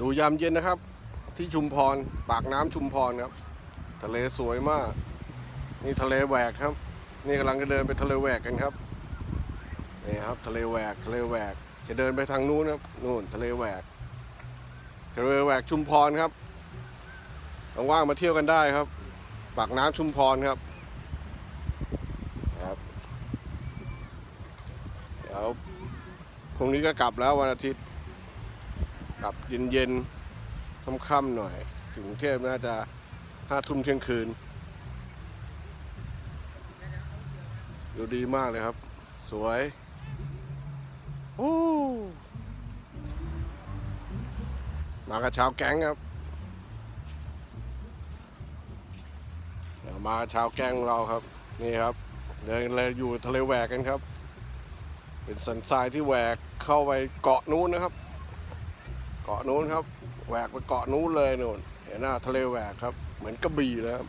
ดูยามเย็นนะครับ ที่ชุมพร ปากน้ำชุมพรครับ ทะเลสวยมาก นี่ทะเลแหวกครับ นี่กำลังจะเดินไปทะเลแหวกกันครับนี่ครับ ทะเลแหวกทะเลแหวก จะเดินไปทางนู้นครับนู่นทะเลแหวกทะเลแหวกชุมพรครับว่างๆมาเที่ยวกันได้ครับ ปากน้ำชุมพรครับครับเดี๋ยวพรุ่งนี้ก็กลับแล้ววันอาทิตย์ กลับเย็นๆค่ำๆหน่อย ถึงกรุงเทพน่าจะห้าทุ่มเที่ยงคืน ดูดีมากเลยครับ สวยโอ้มากับชาวแก๊งครับมาชาวแก๊งเราครับ นี่ครับ เดินเลยอยู่ทะเลแหวกกันครับ เป็นสันทรายที่แหวกเข้าไปเกาะนู้นนะครับ เกาะนู้นครับแหวกไปเกาะนู้นเลยนู่นเห็นหน้าทะเลแหวกครับ เหมือนกระบี่เลยครับ